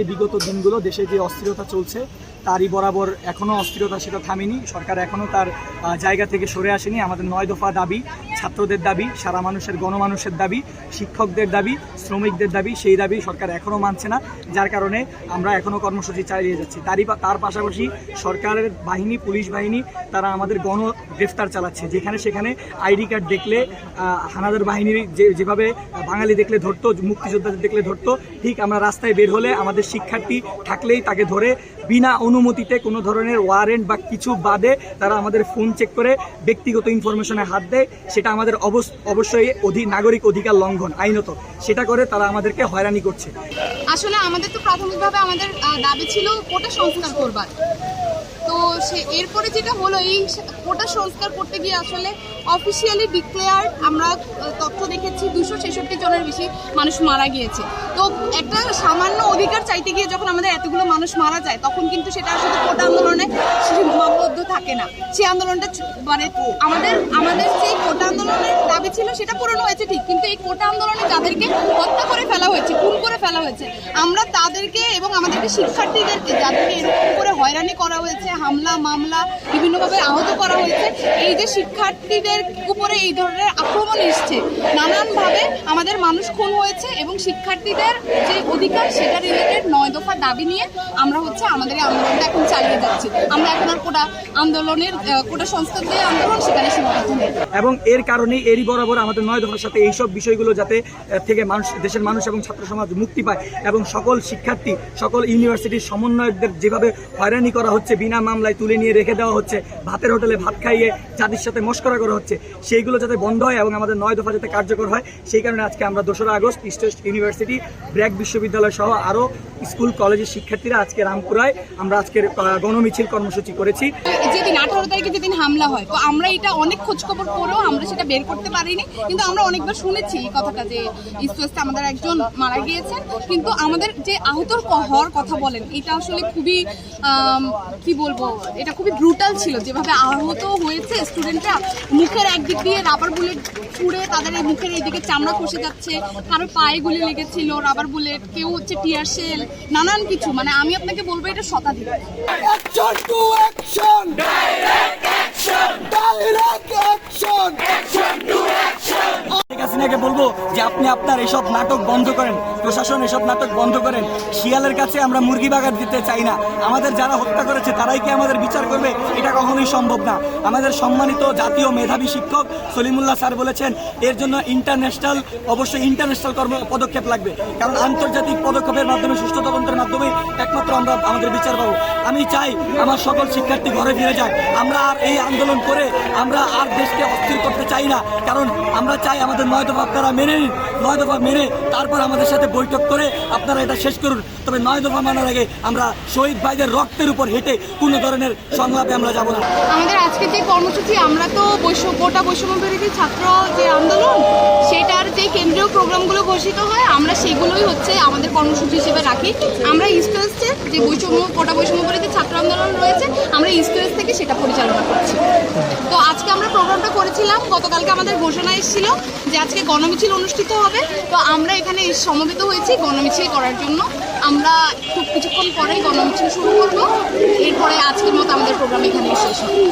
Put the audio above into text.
বিগত দিনগুলো দেশে যে অস্থিরতা চলছে তারই বরাবর এখনও অস্থিরতা সেটা থামেনি। সরকার এখনও তার জায়গা থেকে সরে আসেনি। আমাদের নয় দফা দাবি, ছাত্রদের দাবি, সারা মানুষের, গণমানুষের দাবি, শিক্ষকদের দাবি, শ্রমিকদের দাবি, সেই দাবি সরকার এখনও মানছে না, যার কারণে আমরা এখনও কর্মসূচি চালিয়ে যাচ্ছি। তারই তার পাশাপাশি সরকারের বাহিনী, পুলিশ বাহিনী, তারা আমাদের গণ গ্রেফতার চালাচ্ছে। যেখানে সেখানে আইডি কার্ড দেখলে হানাদার বাহিনীর যে, যেভাবে বাঙালি দেখলে ধরতো, মুক্তিযোদ্ধাদের দেখলে ধরতো, ঠিক আমরা রাস্তায় বের হলে আমাদের শিক্ষার্থী থাকলেই তাকে ধরে, বিনা অনুমতিতে কোনো ধরনের ওয়ারেন্ট বা কিছু বাদে তারা আমাদের ফোন চেক করে ব্যক্তিগত ইনফরমেশনে হাত দেয়। সেটা আমাদের অবশ্যই অধি নাগরিক অধিকার লঙ্ঘন, আইনত। সেটা করে তারা আমাদেরকে হয়রানি করছে। আসলে আমাদের তো প্রাথমিকভাবে আমাদের দাবি ছিল কোটা সংস্কার করবার। সে এরপরে যেটা হলো, এই স- কোটা সংস্কার করতে গিয়ে আসলে অফিসিয়ালি ডিক্লেয়ার আমরা তথ্য দেখেছি, দুশো ছেষট্টি জনের বেশি মানুষ মারা গিয়েছে। তো একটা সামান্য অধিকার চাইতে গিয়ে যখন আমাদের এতগুলো মানুষ মারা যায়, তখন কিন্তু সেটা শুধু কোটা আন্দোলনে সীমাবদ্ধ থাকে না। সেই আন্দোলনটা মানে আমাদের আমাদের যে কোটা আন্দোলনের দাবি ছিল, সেটা পূরণ হয়েছে ঠিক, কিন্তু এই কোটা আন্দোলনে যাদেরকে হত্যা করে ফেলা হয়েছে, খুন করে ফেলা হয়েছে, আমরা তাদেরকে এবং আমাদেরকে শিক্ষার্থীদেরকে যাদেরকে এরকম করে হয়রানি করা হয়েছে, হামলা, মামলা, বিভিন্নভাবে আহত করা হয়েছে। এই যে শিক্ষার্থীদের উপরে এই ধরনের আক্রমণ এসছে, নানানভাবে আমাদের মানুষ খুন হয়েছে এবং শিক্ষার্থীদের যে অধিকার সেটা রিলেটেড নয় দফা দাবি নিয়ে আমরা হচ্ছে আমাদের আন্দোলনটা এখন চালিয়ে যাচ্ছি। আমরা এখন আর কোটা আন্দোলনের কোটা সংস্কার যে আন্দোলন সেখানে সীমাবদ্ধ নেই। এবং এর কারণে এরই বরাবর আমাদের নয় দফার সাথে এইসব বিষয়গুলো যাতে থেকে মানুষ, দেশের মানুষ এবং ছাত্র সমাজ মুক্তি পায় এবং সকল শিক্ষার্থী, সকল ইউনিভার্সিটির সমন্বয়কদের যেভাবে হয়রানি করা হচ্ছে, বিনা মামলায় তুলে নিয়ে রেখে দেওয়া হচ্ছে, ভাতের হোটেলে ভাত খাইয়ে যাদের সাথে মস্করা করা হচ্ছে। সেইগুলো যাতে বন্ধ হয় এবং আমাদের নয় দফা যাতে কার্যকর হয়, সেই কারণে আজকে আমরা দোসরা আগস্ট ইস্ট ইউনিভার্সিটি ব্র্যাক বিশ্ববিদ্যালয় সহ আরও স্কুল, কলেজের শিক্ষার্থীরা আজকে রামপুরায় আমরা আজকের গণমিছিল কর্মসূচি করেছি। যেদিন আঠারো তারিখে যেদিন হামলা হয়, তো আমরা এটা অনেক খোঁজ খবর করেও আমরা সেটা বের করতে পারিনি, কিন্তু আমরা অনেকবার শুনেছি এই কথাটা যে ইস্ট ওয়েস্টে আমাদের একজন মারা গিয়েছেন, কিন্তু আমাদের যে আহত হওয়ার কথা বলেন, এটা আসলে খুবই কি বলব? এটা খুবই ব্রুটাল ছিল। যেভাবে আহত হয়েছে স্টুডেন্টরা মুখের একদিক দিয়ে রাবার বুলেট ছুড়ে তাদের এই মুখের এইদিকে চামড়া খসে যাচ্ছে কারও পায়ে গুলি লেগেছিল রাবার বুলেট কেউ হচ্ছে টিয়ার শেল নানান কিছু। মানে আমি আপনাকে বলব এটা শতাধিক। Action to action! Direct হাসিনাকে বলব যে আপনি আপনার এসব নাটক বন্ধ করেন, প্রশাসন এসব নাটক বন্ধ করেন। শিয়ালের কাছে আমরা মুরগি বাগার দিতে চাই না। আমাদের যারা হত্যা করেছে, তারাই কি আমাদের বিচার করবে? এটা কখনোই সম্ভব না। আমাদের সম্মানিত জাতীয় মেধাবী শিক্ষক সলিমুল্লাহ স্যার বলেছেন, এর জন্য ইন্টারন্যাশনাল অবশ্যই ইন্টারন্যাশনাল কর্ম পদক্ষেপ লাগবে। কারণ আন্তর্জাতিক পদক্ষেপের মাধ্যমে, সুষ্ঠু তদন্তের মাধ্যমে একমাত্র আমরা আমাদের বিচার পাবো। আমি চাই আমার সকল শিক্ষার্থী ঘরে ফিরে যাক। আমরা আর এই আন্দোলন করে আমরা আর দেশকে অস্থির করতে চাই না। কারণ আমরা চাই আমাদের নয় দফা মেনে নিন। নয় দফা মেনে তারপর আমাদের সাথে বৈঠক করে আপনারা এটা শেষ করুন। তবে নয় দফা মানার আগে আমরা শহীদ ভাইদের রক্তের উপর হেঁটে কোনো ধরনের সংলাপে আমরা যাব না। আমাদের আজকে যে কর্মসূচি, আমরা তো বৈষম্য গোটা বৈষম্য বিরোধী ছাত্র যে আন্দোলন, সেটার যে কেন্দ্রীয় প্রোগ্রামগুলো ঘোষিত হয়, আমরা সেগুলোই হচ্ছে আমাদের কর্মসূচি হিসেবে রাখি। আমরা ইস্ট যে বৈষম্য, গোটা বৈষম্য বিরোধী ছাত্র আন্দোলন রয়েছে, আমরা ইস্ট থেকে সেটা পরিচালনা করছি। তো আজকে প্রোগ্রামটা করেছিলাম, গতকালকে আমাদের ঘোষণা এসেছিল যে আজকে গণমিছিল অনুষ্ঠিত হবে। তো আমরা এখানে সমবেত হয়েছি গণমিছিল করার জন্য। আমরা খুব কিছুক্ষণ পরেই গণমিছিল শুরু করব। এরপরে আজকের মতো আমাদের প্রোগ্রাম এখানে শেষ হবে।